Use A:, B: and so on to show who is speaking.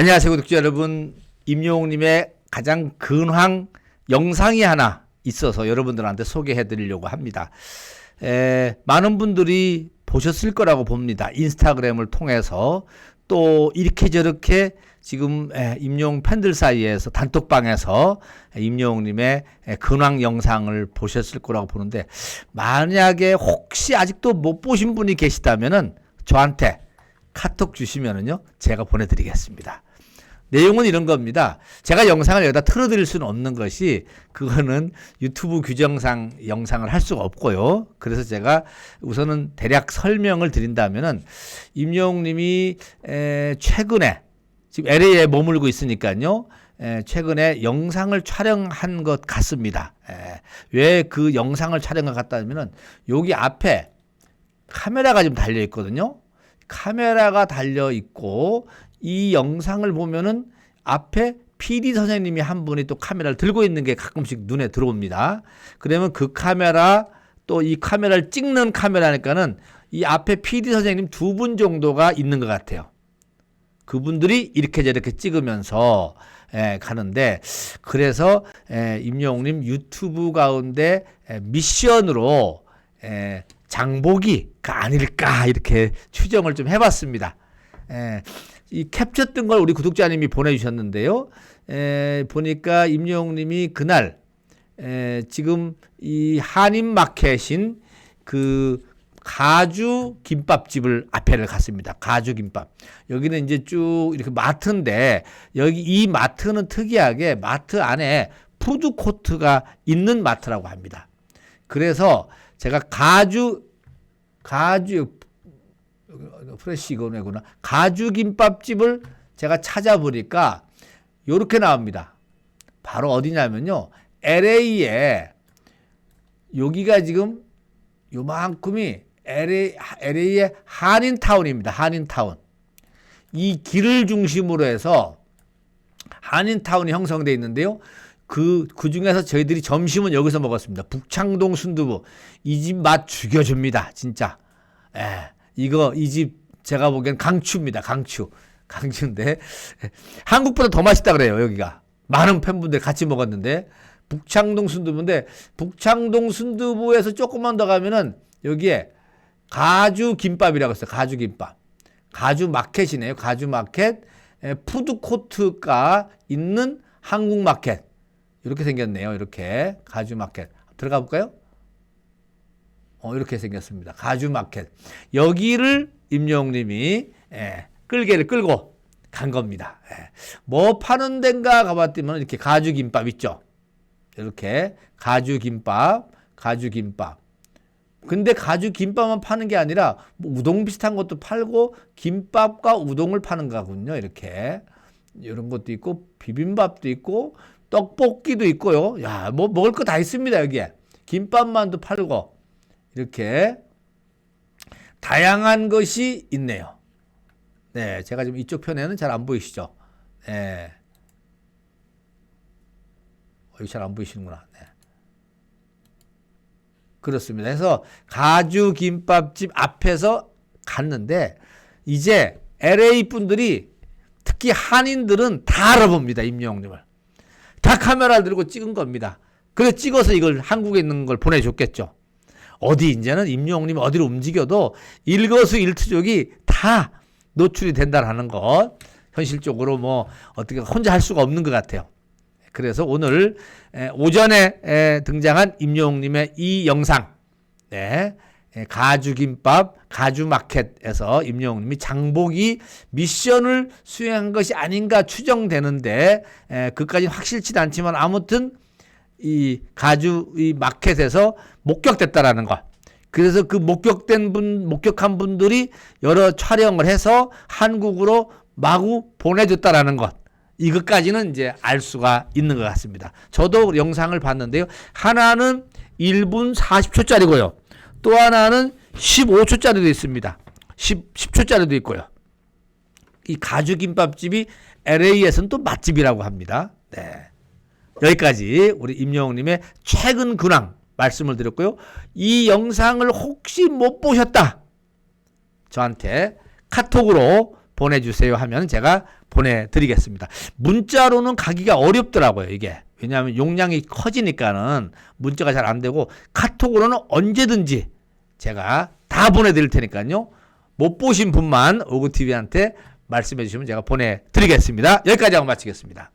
A: 안녕하세요, 구독자 여러분. 임영웅님의 가장 근황 영상이 하나 있어서 여러분들한테 소개해 드리려고 합니다. 에, 많은 분들이 보셨을 거라고 봅니다. 인스타그램을 통해서 또 이렇게 저렇게 지금 에, 임영웅 팬들 사이에서 단톡방에서 임영웅님의 에, 근황 영상을 보셨을 거라고 보는데 만약에 혹시 아직도 못 보신 분이 계시다면은 저한테 카톡 주시면은요 제가 보내드리겠습니다. 내용은 이런 겁니다. 제가 영상을 여기다 틀어드릴 수는 없는 것이 그거는 유튜브 규정상 영상을 할 수가 없고요. 그래서 제가 우선은 대략 설명을 드린다면은 임영웅님이 에, 최근에 지금 LA에 머물고 있으니까요. 에, 최근에 영상을 촬영한 것 같습니다. 왜 그 영상을 촬영한 것 같다면은 여기 앞에 카메라가 지금 달려 있거든요. 카메라가 달려 있고 이 영상을 보면은 앞에 PD 선생님이 한 분이 또 카메라를 들고 있는 게 가끔씩 눈에 들어옵니다. 그러면 그 카메라 또 이 카메라를 찍는 카메라니까는 이 앞에 PD 선생님 두 분 정도가 있는 것 같아요. 그분들이 이렇게 저렇게 찍으면서 에, 가는데 그래서 에, 임영웅님 유튜브 가운데 에, 미션으로 에, 장보기가 아닐까 이렇게 추정을 좀 해봤습니다. 에, 이 캡처 뜬 걸 우리 구독자님이 보내주셨는데요. 에, 보니까 임영웅님이 그날 에, 지금 이 한인 마켓인 그 가주 김밥집을 앞에를 갔습니다. 가주 김밥. 여기는 이제 쭉 이렇게 마트인데 여기 이 마트는 특이하게 마트 안에 푸드 코트가 있는 마트라고 합니다. 그래서 제가 가주 가주 프레시 이거네구나. 가주 김밥집을 제가 찾아보니까 요렇게 나옵니다. 바로 어디냐면요. LA에 여기가 지금 요만큼이 LA, LA의 한인타운입니다. 한인타운. 이 길을 중심으로 해서 한인타운이 형성되어 있는데요. 그, 그 중에서 저희들이 점심은 여기서 먹었습니다. 북창동 순두부. 이 집 맛 죽여줍니다. 진짜. 예. 이거, 이 집 제가 보기엔 강추입니다. 강추. 강추인데. 한국보다 더 맛있다 그래요. 여기가. 많은 팬분들 같이 먹었는데. 북창동 순두부인데, 북창동 순두부에서 조금만 더 가면은 여기에 가주 김밥이라고 했어요. 가주 김밥. 가주 마켓이네요. 가주 마켓. 푸드 코트가 있는 한국 마켓. 이렇게 생겼네요. 이렇게. 가주 마켓. 들어가 볼까요? 어, 이렇게 생겼습니다. 가주 마켓. 여기를 임영웅 님이 예, 끌개를 끌고 간 겁니다. 예. 뭐 파는 데인가 가봤더니 이렇게 가주 김밥 있죠. 이렇게 가주 김밥, 가주 김밥. 근데 가주 김밥만 파는 게 아니라 뭐 우동 비슷한 것도 팔고 김밥과 우동을 파는 거군요. 이렇게 이런 것도 있고 비빔밥도 있고 떡볶이도 있고요. 야, 뭐 먹을 거 다 있습니다, 여기에. 김밥만도 팔고 이렇게 다양한 것이 있네요. 네, 제가 지금 이쪽 편에는 잘 안 보이시죠? 네. 여기 잘 안 보이시는구나. 네. 그렇습니다. 그래서 가주 김밥집 앞에서 갔는데 이제 LA 분들이 특히 한인들은 다 알아봅니다. 임영웅님을. 다 카메라 들고 찍은 겁니다. 그래서 찍어서 이걸 한국에 있는 걸 보내줬겠죠. 어디 이제는 임영웅님이 어디로 움직여도 일거수일투족이 다 노출이 된다는 것. 현실적으로 뭐 어떻게 혼자 할 수가 없는 것 같아요. 그래서 오늘 오전에 등장한 임영웅님의 이 영상, 네, 가주김밥 가주마켓에서 임영웅님이 장보기 미션을 수행한 것이 아닌가 추정되는데 그까지는 확실치 않지만 아무튼 이 가주 이 마켓에서 목격됐다라는 것. 그래서 그 목격된 분, 목격한 분들이 여러 촬영을 해서 한국으로 마구 보내줬다라는 것. 이것까지는 이제 알 수가 있는 것 같습니다. 저도 영상을 봤는데요. 하나는 1분 40초짜리고요. 또 하나는 15초짜리도 있습니다. 10, 10초짜리도 있고요. 이 가주김밥집이 LA에서는 또 맛집이라고 합니다. 네. 여기까지 우리 임영웅님의 최근 근황 말씀을 드렸고요. 이 영상을 혹시 못 보셨다. 저한테 카톡으로 보내주세요 하면 제가 보내드리겠습니다. 문자로는 가기가 어렵더라고요, 이게. 왜냐하면 용량이 커지니까는 문자가 잘 안 되고 카톡으로는 언제든지 제가 다 보내드릴 테니까요. 못 보신 분만 오구TV한테 말씀해 주시면 제가 보내드리겠습니다. 여기까지 하고 마치겠습니다.